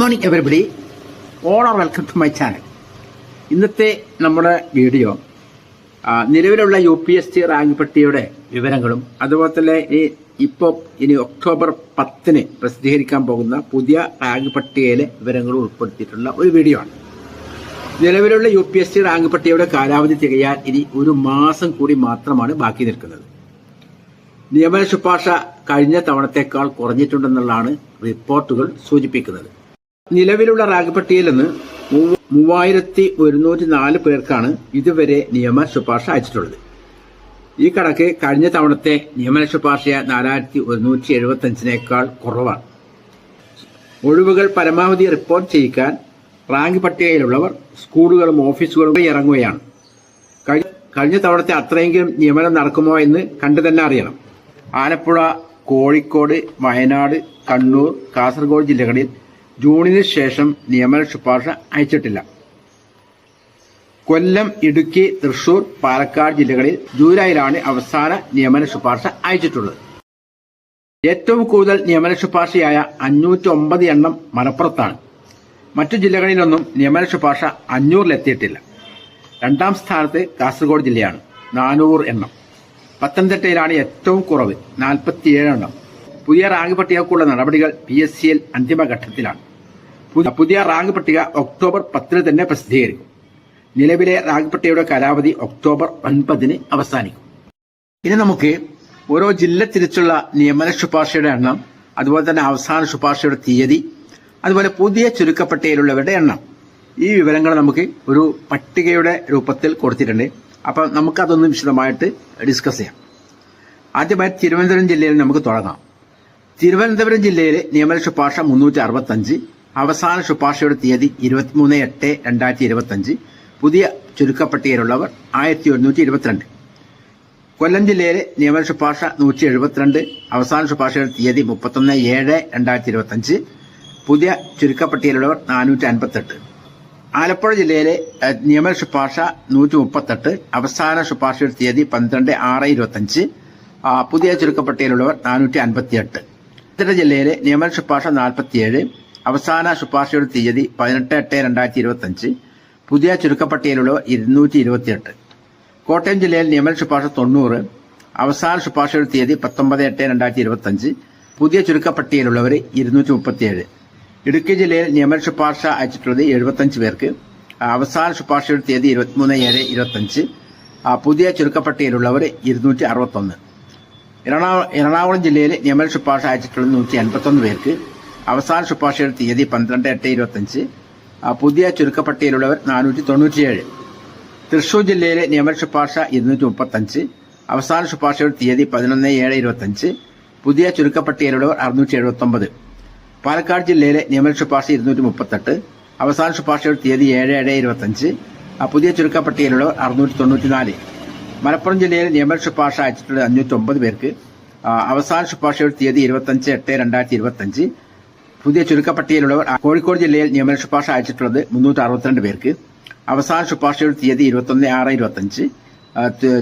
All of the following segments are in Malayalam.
Morning everybody all are welcome to my channel ഇന്നത്തെ നമ്മുടെ വീഡിയോ നിലവിലുള്ള U P S C rank പട്ടിയുടെ വിവരങ്ങളും അതുപോലെ തന്നെ ഈ ഇപ്പോൾ ഇനി ഒക്ടോബർ പത്തിന് പ്രസിദ്ധീകരിക്കാൻ പോകുന്ന പുതിയ റാങ്ക് പട്ടികയിലെ വിവരങ്ങളും ഉൾപ്പെടുത്തിയിട്ടുള്ള ഒരു വീഡിയോ ആണ്. നിലവിലുള്ള U P S C rank പട്ടികയുടെ കാലാവധി തികയാൻ ഇനി ഒരു മാസം കൂടി മാത്രമാണ് ബാക്കി നിൽക്കുന്നത്. നിയമന ശുപാർശ കഴിഞ്ഞ തവണത്തേക്കാൾ കുറഞ്ഞിട്ടുണ്ടെന്നുള്ളതാണ് റിപ്പോർട്ടുകൾ സൂചിപ്പിക്കുന്നത്. നിലവിലുള്ള റാങ്ക് പട്ടികയിൽ നിന്ന് മൂവായിരത്തി ഒരുന്നൂറ്റി നാല് പേർക്കാണ് ഇതുവരെ നിയമ ശുപാർശ അയച്ചിട്ടുള്ളത്. ഈ കണക്ക് കഴിഞ്ഞ തവണത്തെ നിയമന ശുപാർശ നാലായിരത്തി ഒരുന്നൂറ്റി എഴുപത്തി അഞ്ചിനേക്കാൾ കുറവാണ്. ഒഴിവുകൾ പരമാവധി റിപ്പോർട്ട് ചെയ്യിക്കാൻ റാങ്ക് പട്ടികയിലുള്ളവർ സ്കൂളുകളും ഓഫീസുകളും ഇറങ്ങുകയാണ്. കഴിഞ്ഞ തവണത്തെ അത്രയെങ്കിലും നിയമനം നടക്കുമോ എന്ന് കണ്ടു തന്നെ അറിയണം. ആലപ്പുഴ കോഴിക്കോട് വയനാട് കണ്ണൂർ കാസർഗോഡ് ജില്ലകളിൽ ജൂണിന് ശേഷം നിയമന ശുപാർശ അയച്ചിട്ടില്ല. കൊല്ലം ഇടുക്കി തൃശൂർ പാലക്കാട് ജില്ലകളിൽ ജൂലൈയിലാണ് അവസാന നിയമന ശുപാർശ അയച്ചിട്ടുള്ളത്. ഏറ്റവും കൂടുതൽ നിയമന ശുപാർശയായ അഞ്ഞൂറ്റി ഒമ്പത് എണ്ണം മലപ്പുറത്താണ്. മറ്റു ജില്ലകളിലൊന്നും നിയമന ശുപാർശ അഞ്ഞൂറിലെത്തിയിട്ടില്ല. രണ്ടാം സ്ഥാനത്ത് കാസർഗോഡ് ജില്ലയാണ് നാനൂറ് എണ്ണം. പത്തനംതിട്ടയിലാണ് ഏറ്റവും കുറവ് നാൽപ്പത്തിയേഴ് എണ്ണം. പുതിയ റാങ്ക് പട്ടികക്കുള്ള നടപടികൾ പി എസ് സിയിൽ അന്തിമഘട്ടത്തിലാണ്. പുതിയ- റാങ്ക് പട്ടിക ഒക്ടോബർ പത്തിന് തന്നെ പ്രസിദ്ധീകരിക്കും. നിലവിലെ റാങ്ക് പട്ടികയുടെ കാലാവധി ഒക്ടോബർ ഒൻപതിന് അവസാനിക്കും. ഇനി നമുക്ക് ഓരോ ജില്ല തിരിച്ചുള്ള നിയമന ശുപാർശയുടെ എണ്ണം അതുപോലെ തന്നെ അവസാന ശുപാർശയുടെ തീയതി അതുപോലെ പുതിയ ചുരുക്കപ്പട്ടികയിലുള്ളവരുടെ എണ്ണം. ഈ വിവരങ്ങൾ നമുക്ക് ഒരു പട്ടികയുടെ രൂപത്തിൽ കൊടുത്തിട്ടുണ്ട്. അപ്പം നമുക്കതൊന്ന് വിശദമായിട്ട് ഡിസ്കസ് ചെയ്യാം. ആദ്യമായി തിരുവനന്തപുരം ജില്ലയിൽ നമുക്ക് തുടങ്ങാം. തിരുവനന്തപുരം ജില്ലയിലെ നിയമന ശുപാർശ മുന്നൂറ്റി അറുപത്തഞ്ച് അവസാന ശുപാർശയുടെ തീയതി ഇരുപത്തിമൂന്ന് എട്ട് രണ്ടായിരത്തി ഇരുപത്തഞ്ച് പുതിയ ചുരുക്കപ്പട്ടികയിലുള്ളവർ ആയിരത്തി ഒരുന്നൂറ്റി ഇരുപത്തിരണ്ട് കൊല്ലം ജില്ലയിലെ നിയമന ശുപാർശ നൂറ്റി എഴുപത്തിരണ്ട് അവസാന ശുപാർശയുടെ തീയതി മുപ്പത്തൊന്ന് ഏഴ് രണ്ടായിരത്തി ഇരുപത്തഞ്ച് പുതിയ ചുരുക്കപ്പട്ടികയിലുള്ളവർ നാനൂറ്റി അൻപത്തെട്ട് ആലപ്പുഴ ജില്ലയിലെ നിയമന ശുപാർശ നൂറ്റി മുപ്പത്തെട്ട് അവസാന ശുപാർശയുടെ തീയതി പന്ത്രണ്ട് ആറ് ഇരുപത്തഞ്ച് പുതിയ ചുരുക്കപ്പട്ടികയിലുള്ളവർ നാനൂറ്റി അൻപത്തിയെട്ട് പത്തനംതിട്ട ജില്ലയിലെ നിയമന ശുപാർശ നാൽപ്പത്തിയേഴ്. അവസാന ശുപാർശയുടെ തീയതി പതിനെട്ട് എട്ട് രണ്ടായിരത്തി ഇരുപത്തഞ്ച്. പുതിയ ചുരുക്കപ്പട്ടികയിലുള്ളവർ ഇരുന്നൂറ്റി ഇരുപത്തിയെട്ട് കോട്ടയം ജില്ലയിൽ നിയമന ശുപാർശ തൊണ്ണൂറ്. അവസാന ശുപാർശയുടെ തീയതി പത്തൊമ്പത് എട്ട് രണ്ടായിരത്തി ഇരുപത്തഞ്ച്. പുതിയ ചുരുക്കപ്പട്ടികയിലുള്ളവർ ഇരുന്നൂറ്റി മുപ്പത്തിയേഴ് ഇടുക്കി ജില്ലയിൽ നിയമന ശുപാർശ അയച്ചിട്ടുള്ളത് എഴുപത്തഞ്ച് പേർക്ക്. അവസാന ശുപാർശയുടെ തീയതി ഇരുപത്തിമൂന്ന് ഏഴ് ഇരുപത്തഞ്ച്. പുതിയ ചുരുക്കപ്പട്ടികയിലുള്ളവർ ഇരുന്നൂറ്റി അറുപത്തൊന്ന് എറണാകുളം ജില്ലയിൽ നിയമന ശുപാർശ അയച്ചിട്ടുള്ളത് നൂറ്റി അൻപത്തൊന്ന് പേർക്ക്. അവസാന ശുപാർശയുടെ തീയതി പന്ത്രണ്ട് എട്ട് ഇരുപത്തഞ്ച്. പുതിയ ചുരുക്കപ്പട്ടികയിലുള്ളവർ നാനൂറ്റി തൊണ്ണൂറ്റിയേഴ് തൃശൂർ ജില്ലയിലെ നിയമന ശുപാർശ ഇരുന്നൂറ്റി മുപ്പത്തഞ്ച് അവസാന ശുപാർശയുടെ തീയതി പതിനൊന്ന് ഏഴ് ഇരുപത്തഞ്ച്. പുതിയ ചുരുക്കപ്പട്ടികയിലുള്ളവർ അറുന്നൂറ്റി എഴുപത്തൊമ്പത് പാലക്കാട് ജില്ലയിലെ നിയമന ശുപാർശ ഇരുന്നൂറ്റി മുപ്പത്തെട്ട് അവസാന ശുപാർശയുടെ തീയതി ഏഴ് ഏഴ് ഇരുപത്തഞ്ച്. പുതിയ ചുരുക്കപ്പട്ടികയിലുള്ളവർ അറുന്നൂറ്റി തൊണ്ണൂറ്റിനാല് മലപ്പുറം ജില്ലയിലെ നിയമന ശുപാർശ അയച്ചിട്ടുള്ള അഞ്ഞൂറ്റി ഒമ്പത് പേർക്ക് അവസാന ശുപാർശയുടെ തീയതി ഇരുപത്തഞ്ച് എട്ട് രണ്ടായിരത്തി ഇരുപത്തഞ്ച്. പുതിയ ചുരുക്കപ്പട്ടികയിലുള്ളവർ കോഴിക്കോട് ജില്ലയിൽ നിയമന ശുപാർശ അയച്ചിട്ടുള്ളത് മുന്നൂറ്റി അറുപത്തിരണ്ട് പേർക്ക്. അവസാന ശുപാർശയുടെ തീയതി ഇരുപത്തൊന്ന് ആറ് ഇരുപത്തഞ്ച്.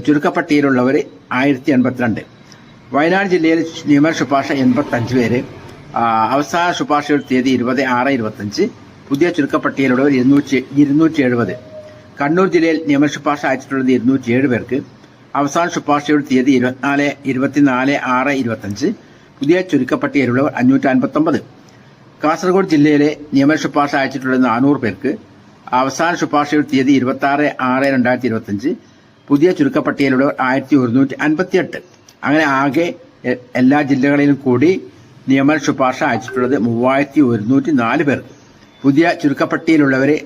ചുരുക്കപ്പട്ടികയിലുള്ളവർ ആയിരത്തി എൺപത്തിരണ്ട്. വയനാട് ജില്ലയിൽ നിയമന ശുപാർശ എൺപത്തഞ്ച് പേര്. അവസാന ശുപാർശയുടെ തീയതി ഇരുപത് ആറ് ഇരുപത്തഞ്ച്. പുതിയ ചുരുക്കപ്പട്ടികയിലുള്ളവർ ഇരുന്നൂറ്റി ഇരുന്നൂറ്റി എഴുപത്. കണ്ണൂർ ജില്ലയിൽ നിയമന ശുപാർശ അയച്ചിട്ടുള്ളത് ഇരുന്നൂറ്റി ഏഴ് പേർക്ക്. അവസാന ശുപാർശയുടെ തീയതി ഇരുപത്തിനാല് ഇരുപത്തിനാല് ആറ് ഇരുപത്തഞ്ച്. പുതിയ ചുരുക്കപ്പട്ടികയിലുള്ളവർ അഞ്ഞൂറ്റി അൻപത്തൊമ്പത്. കാസർഗോഡ് ജില്ലയിലെ നിയമ ശുപാർശ അയച്ചിട്ടുള്ള നാനൂറ് പേർക്ക് അവസാന ശുപാർശയുടെ തീയതി ഇരുപത്തി ആറ് ആറ് രണ്ടായിരത്തി ഇരുപത്തഞ്ച് പുതിയ ചുരുക്കപ്പട്ടികയിലുള്ളവർ ആയിരത്തി ഒരുന്നൂറ്റി അൻപത്തിയെട്ട് അങ്ങനെ ആകെ എല്ലാ ജില്ലകളിലും കൂടി നിയമ ശുപാർശ അയച്ചിട്ടുള്ളത് മൂവായിരത്തി ഒരുന്നൂറ്റി നാല് പേർ. പുതിയ ചുരുക്കപ്പട്ടികയിലുള്ളവരെ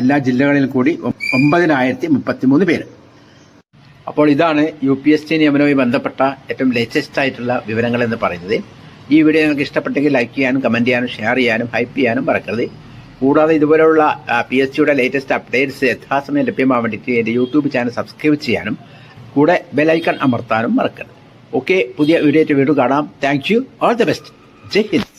എല്ലാ ജില്ലകളിലും കൂടി ഒമ്പതിനായിരത്തി മുപ്പത്തിമൂന്ന് പേര്. അപ്പോൾ ഇതാണ് യു പി എസ് ടി നിയമനവുമായി ബന്ധപ്പെട്ട ഏറ്റവും ലേറ്റസ്റ്റ് ആയിട്ടുള്ള വിവരങ്ങൾ എന്ന് പറയുന്നത്. ഈ വീഡിയോ നിങ്ങൾക്ക് ഇഷ്ടപ്പെട്ടെങ്കിൽ ലൈക്ക് ചെയ്യാനും കമന്റ് ചെയ്യാനും ഷെയർ ചെയ്യാനും ഹൈപ്പ് ചെയ്യാനും മറക്കരുത്. കൂടാതെ ഇതുപോലെയുള്ള പി എസ് സിയുടെ ലേറ്റസ്റ്റ് അപ്ഡേറ്റ്സ് യഥാസമയം ലഭ്യമാകാൻ വേണ്ടിയിട്ട് എന്റെ യൂട്യൂബ് ചാനൽ സബ്സ്ക്രൈബ് ചെയ്യാനും കൂടെ ബെലൈക്കൺ അമർത്താനും മറക്കരുത്. ഓക്കെ പുതിയ വീഡിയോ വീണ്ടും കാണാം. Thank you all the best Jai Hind.